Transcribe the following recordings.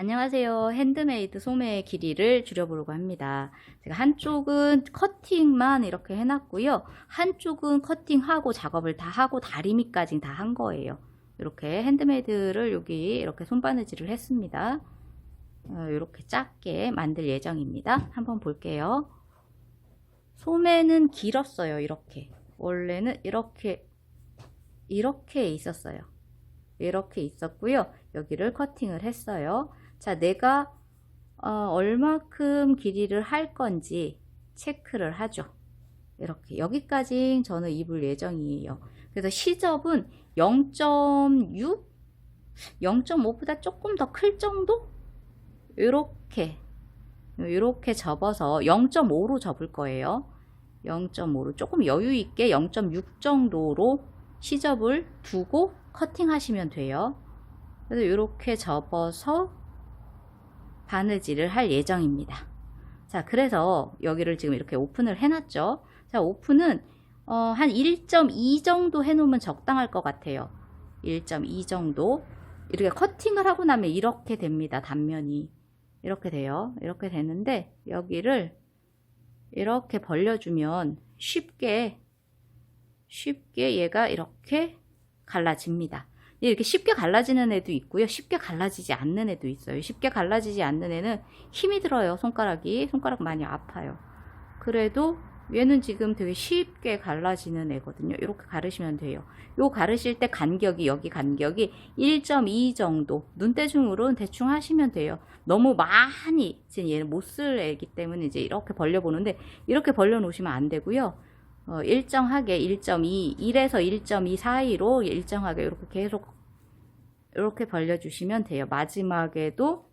안녕하세요. 핸드메이드 소매의 길이를 줄여보려고 합니다. 제가 한쪽은 커팅만 이렇게 해놨고요. 한쪽은 커팅하고 작업을 다 하고 다리미까지 다 한 거예요. 이렇게 핸드메이드를 여기 이렇게 손바느질을 했습니다. 어, 이렇게 작게 만들 예정입니다. 한번 볼게요. 소매는 길었어요. 이렇게. 원래는 이렇게 이렇게 있었어요. 이렇게 있었고요. 여기를 커팅을 했어요. 자, 내가 어, 얼마큼 길이를 할 건지 체크를 하죠. 이렇게 여기까지 저는 입을 예정이에요. 그래서 시접은 0.6, 0.5보다 조금 더 클 정도? 이렇게 이렇게 접어서 0.5로 접을 거예요. 0.5로 조금 여유 있게 0.6 정도로 시접을 두고 커팅 하시면 돼요. 그래서 이렇게 접어서 바느질을 할 예정입니다. 자, 그래서 여기를 지금 이렇게 오픈을 해놨죠. 자, 오픈은 어, 한 1.2 정도 해놓으면 적당할 것 같아요. 1.2 정도. 이렇게 커팅을 하고 나면 이렇게 됩니다. 단면이. 이렇게 돼요. 이렇게 되는데 여기를 이렇게 벌려주면 쉽게 쉽게 얘가 이렇게 갈라집니다. 이렇게 쉽게 갈라지는 애도 있고요. 쉽게 갈라지지 않는 애도 있어요. 쉽게 갈라지지 않는 애는 힘이 들어요. 손가락이. 손가락 많이 아파요. 그래도 얘는 지금 되게 쉽게 갈라지는 애거든요. 이렇게 가르시면 돼요. 요 가르실 때 간격이 여기 간격이 1.2 정도 눈대중으로는 대충 하시면 돼요. 너무 많이 지금 얘는 못 쓸 애기 때문에 이제 이렇게 벌려 보는데 이렇게 벌려 놓으시면 안 되고요. 어, 일정하게 1.2, 1에서 1.2 사이로 일정하게 이렇게 계속 이렇게 벌려주시면 돼요. 마지막에도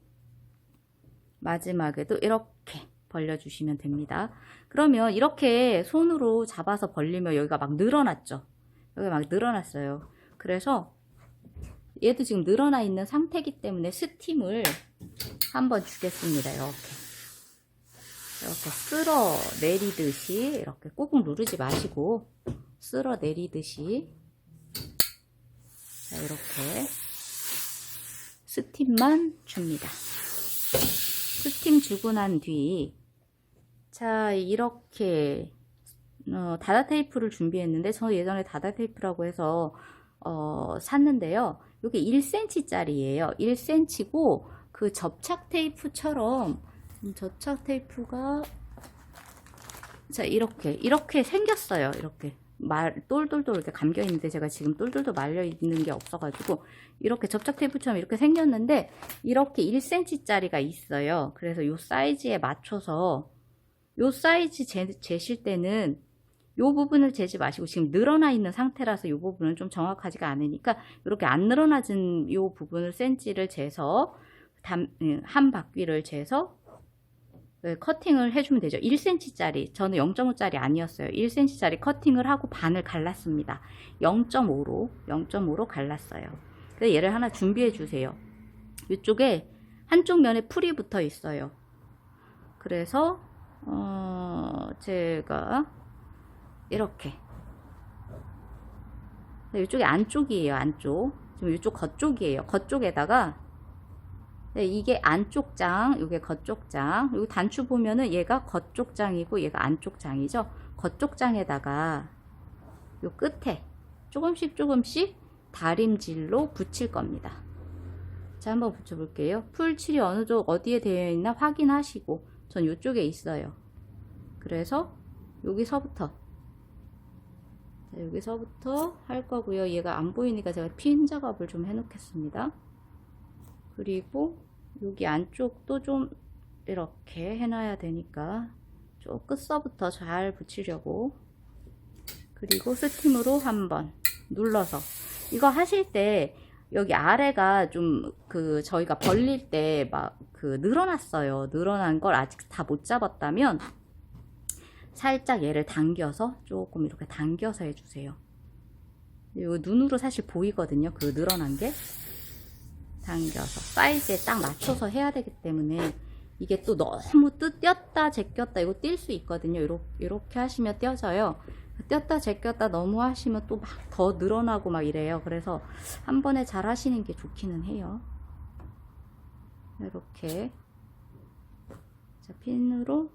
마지막에도 이렇게 벌려주시면 됩니다. 그러면 이렇게 손으로 잡아서 벌리면 여기가 막 늘어났죠. 여기 막 늘어났어요. 그래서 얘도 지금 늘어나 있는 상태이기 때문에 스팀을 한번 주겠습니다. 이렇게. 이렇게 쓸어 내리듯이 이렇게 꾹꾹 누르지 마시고 쓸어 내리듯이 자, 이렇게 스팀만 줍니다. 스팀 주고 난 뒤, 자, 이렇게, 어, 다다 테이프를 준비했는데, 저 예전에 다다 테이프라고 해서, 어, 샀는데요. 이게 1cm짜리예요. 1cm고, 그 접착 테이프처럼, 음, 접착 테이프가, 자, 이렇게, 이렇게 생겼어요. 이렇게. 말, 똘똘똘 이렇게 감겨 있는데 제가 지금 똘똘똘 말려 있는 게 없어가지고 이렇게 접착 테이프처럼 이렇게 생겼는데 이렇게 1cm짜리가 있어요. 그래서 요 사이즈에 맞춰서 요 사이즈 재, 재실 때는 요 부분을 재지 마시고 지금 늘어나 있는 상태라서 요 부분은 좀 정확하지가 않으니까 이렇게 안 늘어나진 요 부분을 센치를 재서 담, 음, 한 바퀴를 재서 네, 커팅을 해주면 되죠. 1cm짜리, 저는 0.5짜리 아니었어요. 1cm짜리 커팅을 하고 반을 갈랐습니다. 0.5로, 0.5로 갈랐어요. 그래서 얘를 하나 준비해 주세요. 이쪽에 한쪽 면에 풀이 붙어 있어요. 그래서, 어, 제가 이렇게. 이쪽이 안쪽이에요, 안쪽. 지금 이쪽 겉쪽이에요. 겉쪽에다가 네, 이게 안쪽 장, 이게 겉쪽 장. 여기 단추 보면은 얘가 겉쪽 장이고 얘가 안쪽 장이죠. 겉쪽 장에다가 요 끝에 조금씩 조금씩 다림질로 붙일 겁니다. 자, 한번 붙여볼게요. 풀칠이 어느 쪽 어디에 되어 있나 확인하시고 전 이쪽에 있어요. 그래서 여기서부터 자, 여기서부터 할 거고요. 얘가 안 보이니까 제가 핀 작업을 좀 해놓겠습니다. 그리고 여기 안쪽도 좀 이렇게 해놔야 되니까 저 끝서부터 잘 붙이려고. 그리고 스팀으로 한번 눌러서. 이거 하실 때 여기 아래가 좀 그 저희가 벌릴 때 막 그 늘어났어요. 늘어난 걸 아직 다 못 잡았다면 살짝 얘를 당겨서 조금 이렇게 당겨서 해주세요. 이거 눈으로 사실 보이거든요. 그 늘어난 게 당겨서 사이즈에 딱 맞춰서 해야 되기 때문에 이게 또 너무 뜨, 띄었다 제꼈다 이거 뛸 수 있거든요. 이렇게, 이렇게 하시면 띄어져요. 띄었다 제꼈다 너무 하시면 또 막 더 늘어나고 막 이래요. 그래서 한 번에 잘 하시는 게 좋기는 해요. 이렇게. 자, 핀으로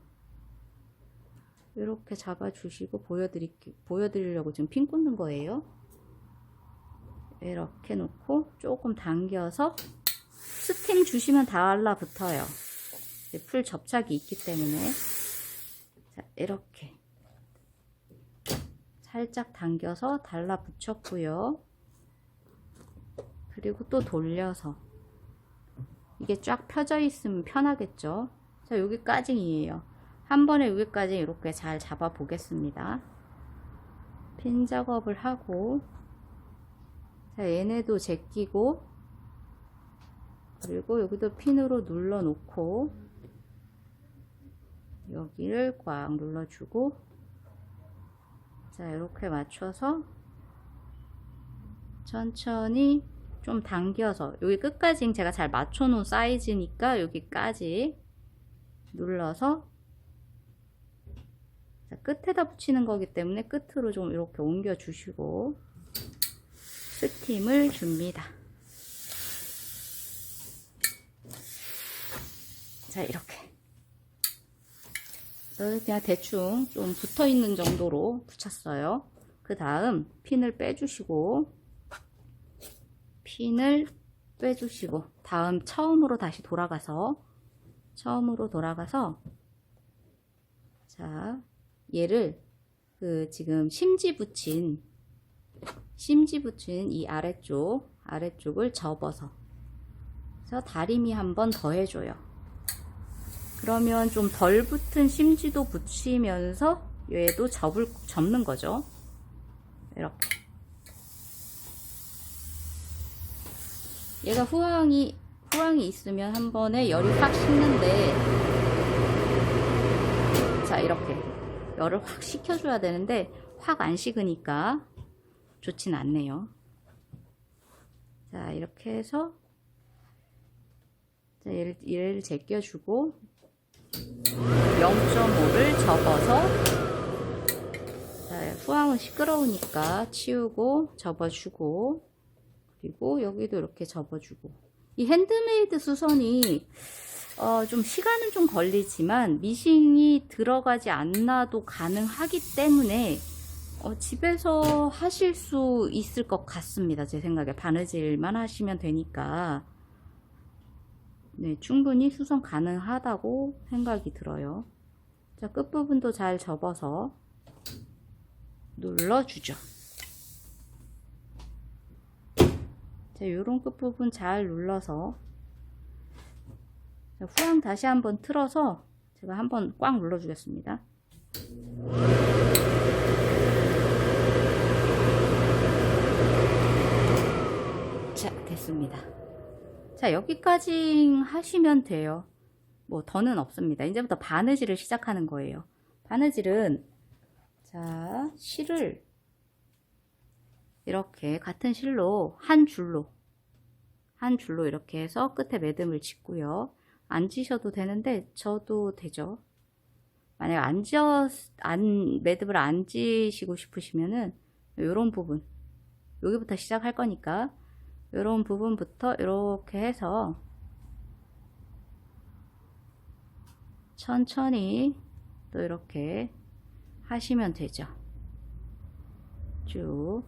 이렇게 잡아주시고 보여드리, 보여드리려고 지금 핀 꽂는 거예요. 이렇게 놓고 조금 당겨서 스팀 주시면 달라붙어요. 풀 접착이 있기 때문에 자, 이렇게 살짝 당겨서 달라붙였고요. 그리고 또 돌려서 이게 쫙 펴져 있으면 편하겠죠. 자, 여기까지이에요. 한 번에 여기까지 이렇게 잘 잡아 보겠습니다. 핀 작업을 하고 자, 얘네도 제끼고 그리고 여기도 핀으로 눌러 놓고 여기를 꽉 눌러주고 자 이렇게 맞춰서 천천히 좀 당겨서 여기 끝까지 제가 잘 맞춰 놓은 사이즈니까 여기까지 눌러서 자, 끝에다 붙이는 거기 때문에 끝으로 좀 이렇게 옮겨 주시고 스팀을 줍니다. 자 이렇게 그냥 대충 좀 붙어 있는 정도로 붙였어요. 그 다음 핀을 빼주시고 핀을 빼주시고 다음 처음으로 다시 돌아가서 처음으로 돌아가서 자 얘를 그 지금 심지 붙인 심지 붙인 이 아래쪽 아래쪽을 접어서 그래서 다리미 한 번 더 해줘요. 그러면 좀 덜 붙은 심지도 붙이면서 얘도 접을 접는 거죠. 이렇게. 얘가 후황이 후황이 있으면 한 번에 열이 확 식는데 자 이렇게 열을 확 식혀줘야 되는데 확 안 식으니까 좋진 않네요. 자 이렇게 해서 자, 얘를, 얘를 제껴주고 0.5를 접어서 자, 후황은 시끄러우니까 치우고 접어주고 그리고 여기도 이렇게 접어주고 이 핸드메이드 수선이 어, 좀 시간은 좀 걸리지만 미싱이 들어가지 않나도 가능하기 때문에 어, 집에서 하실 수 있을 것 같습니다. 제 생각에 바느질만 하시면 되니까 네, 충분히 수선 가능하다고 생각이 들어요. 자, 끝부분도 잘 접어서 눌러주죠. 자, 요런 끝부분 잘 눌러서 자, 후황 다시 한번 틀어서 제가 한번 꽉 눌러주겠습니다. 자, 됐습니다. 자, 여기까지 하시면 돼요. 뭐 더는 없습니다. 이제부터 바느질을 시작하는 거예요. 바느질은 자, 실을 이렇게 같은 실로 한 줄로 한 줄로 이렇게 해서 끝에 매듭을 짓고요. 안 지셔도 되는데 저도 되죠. 만약 안 지어 안 매듭을 안 지시고 싶으시면은 요런 부분 여기부터 시작할 거니까 요런 부분부터 이렇게 해서 천천히 또 이렇게 하시면 되죠. 쭉.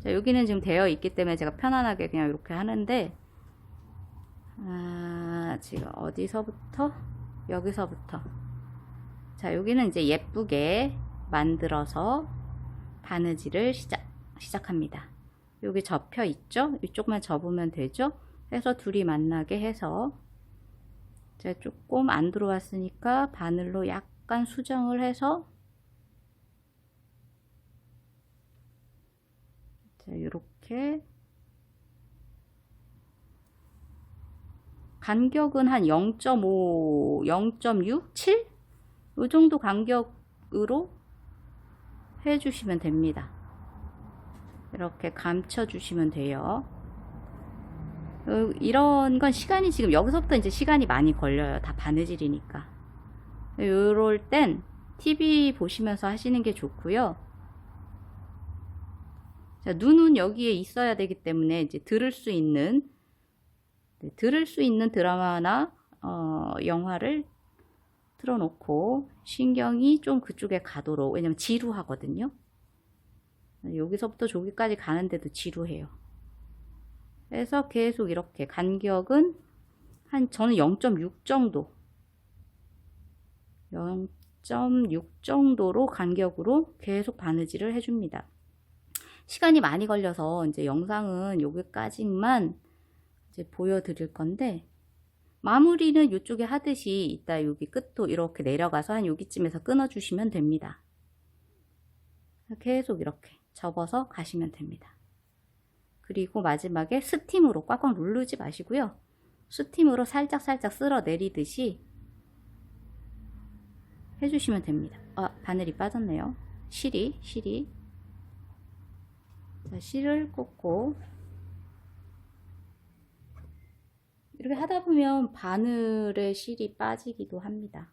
자, 여기는 지금 되어 있기 때문에 제가 편안하게 그냥 이렇게 하는데, 아, 지금 어디서부터? 여기서부터. 자, 여기는 이제 예쁘게 만들어서 바느질을 시작, 시작합니다. 여기 접혀 있죠? 이쪽만 접으면 되죠? 해서 둘이 만나게 해서 제가 조금 안 들어왔으니까 바늘로 약간 수정을 해서 자, 이렇게 간격은 한 0.5, 0.6, 7? 이 정도 간격으로 해주시면 됩니다. 이렇게 감춰 주시면 돼요. 어, 이런 건 시간이 지금 여기서부터 이제 시간이 많이 걸려요. 다 바느질이니까. 이럴 땐 TV 보시면서 하시는 게 좋고요. 자, 눈은 여기에 있어야 되기 때문에 이제 들을 수 있는 네, 들을 수 있는 드라마나 어, 영화를 틀어놓고 신경이 좀 그쪽에 가도록 왜냐면 지루하거든요. 여기서부터 저기까지 가는데도 지루해요. 그래서 계속 이렇게 간격은 한 저는 0.6 정도 0.6 정도로 간격으로 계속 바느질을 해줍니다. 시간이 많이 걸려서 이제 영상은 여기까지만 이제 보여드릴 건데 마무리는 이쪽에 하듯이 이따 여기 끝도 이렇게 내려가서 한 여기쯤에서 끊어주시면 됩니다. 계속 이렇게 접어서 가시면 됩니다. 그리고 마지막에 스팀으로 꽉꽉 누르지 마시고요. 스팀으로 살짝살짝 쓸어 내리듯이 해주시면 됩니다. 아, 바늘이 빠졌네요. 실이, 실이. 자, 실을 꽂고 이렇게 하다 보면 바늘의 실이 빠지기도 합니다.